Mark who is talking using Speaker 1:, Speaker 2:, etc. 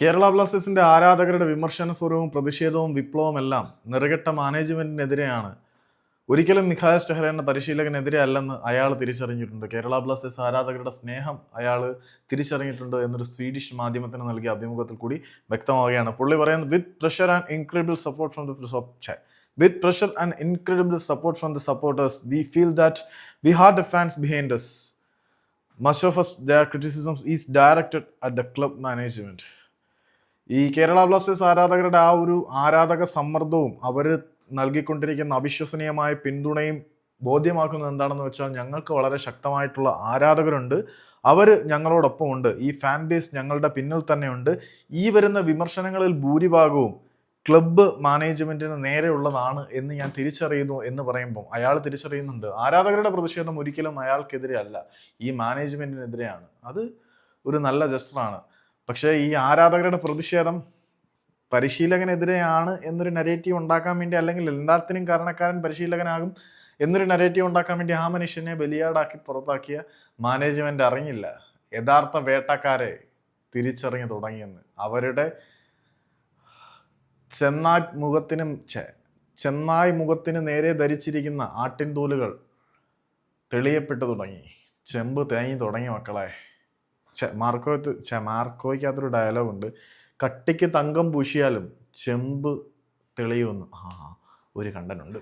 Speaker 1: കേരള ബ്ലാസ്റ്റേഴ്സിന്റെ ആരാധകരുടെ വിമർശന സ്വരവും പ്രതിഷേധവും വിപ്ലവവും എല്ലാം നിറകെട്ട മാനേജ്മെന്റിനെതിരെയാണ്. ഒരിക്കലും മിഖായൽ സ്റ്റെഹ്റ എന്ന പരിശീലകനെതിരെ അല്ലെന്ന് അയാൾ തിരിച്ചറിഞ്ഞിട്ടുണ്ട്. കേരള ബ്ലാസ്റ്റേഴ്സ് ആരാധകരുടെ സ്നേഹം അയാൾ തിരിച്ചറിഞ്ഞിട്ടുണ്ട് എന്നൊരു സ്വീഡിഷ് മാധ്യമത്തിന് നൽകിയ അഭിമുഖത്തിൽ കൂടി വ്യക്തമാവുകയാണ്. പുള്ളി പറയുന്നത് with pressure and incredible support from the with pressure and incredible support from the supporters we feel that we have the fans behind us. Much of us their criticisms is directed at the club management ഈ Kerala Blasters ആരാധകരുടെ ആ ഒരു ആരാധക സമ്മർദ്ദവും അവർ നൽകിക്കൊണ്ടിരിക്കുന്ന അവിശ്വസനീയമായ പിന്തുണയും ബോധ്യമാക്കുന്നത് എന്താണെന്ന് വെച്ചാൽ ഞങ്ങൾക്ക് വളരെ ശക്തമായിട്ടുള്ള ആരാധകരുണ്ട്. അവർ ഞങ്ങളോടൊപ്പം ഉണ്ട് ഈ ഫാൻ ബേസ് ഞങ്ങളുടെ പിന്നിൽ തന്നെയുണ്ട്. ഈ വരുന്ന വിമർശനങ്ങളിൽ ഭൂരിഭാഗവും ക്ലബ്ബ് മാനേജ്മെന്റിന് നേരെയുള്ളതാണ് എന്ന് ഞാൻ തിരിച്ചറിയുന്നു എന്ന് പറയുമ്പോൾ അയാൾ തിരിച്ചറിയുന്നുണ്ട്. ആരാധകരുടെ പ്രതിഷേധം ഒരിക്കലും അയാൾക്കെതിരെ അല്ല. ഈ മാനേജ്മെന്റിനെതിരെയാണ് അത് ഒരു നല്ല ജസ്റ്ററാണ് പക്ഷേ ഈ ആരാധകരുടെ പ്രതിഷേധം പരിശീലകനെതിരെയാണ് എന്നൊരു നരേറ്റീവ് ഉണ്ടാക്കാൻ വേണ്ടി അല്ലെങ്കിൽ എല്ലാത്തിനും കാരണക്കാരൻ പരിശീലകനാകും എന്നൊരു നരേറ്റീവ് ഉണ്ടാക്കാൻ വേണ്ടി ആ മനുഷ്യനെ ബലിയാടാക്കി പുറത്താക്കിയ മാനേജ്മെന്റ് അറിഞ്ഞില്ല. യഥാർത്ഥ വേട്ടക്കാരെ തിരിച്ചറിഞ്ഞു തുടങ്ങിയെന്ന്. അവരുടെ ചെന്നായ് മുഖത്തിനും ചെന്നായ് മുഖത്തിന് നേരെ ധരിച്ചിരിക്കുന്ന ആട്ടിൻതൂലുകൾ തെളിയപ്പെട്ടു തുടങ്ങി. ചെമ്പ് തേങ്ങി തുടങ്ങി മക്കളെ. ഛെ, മാർക്കോയ്ക്കകത്തൊരു ഡയലോഗ് ഉണ്ട് കട്ടിക്ക് തങ്കം പൂശിയാലും ചെമ്പ് തെളിയുമെന്ന്. ആ ഒരു കണ്ടനുണ്ട്.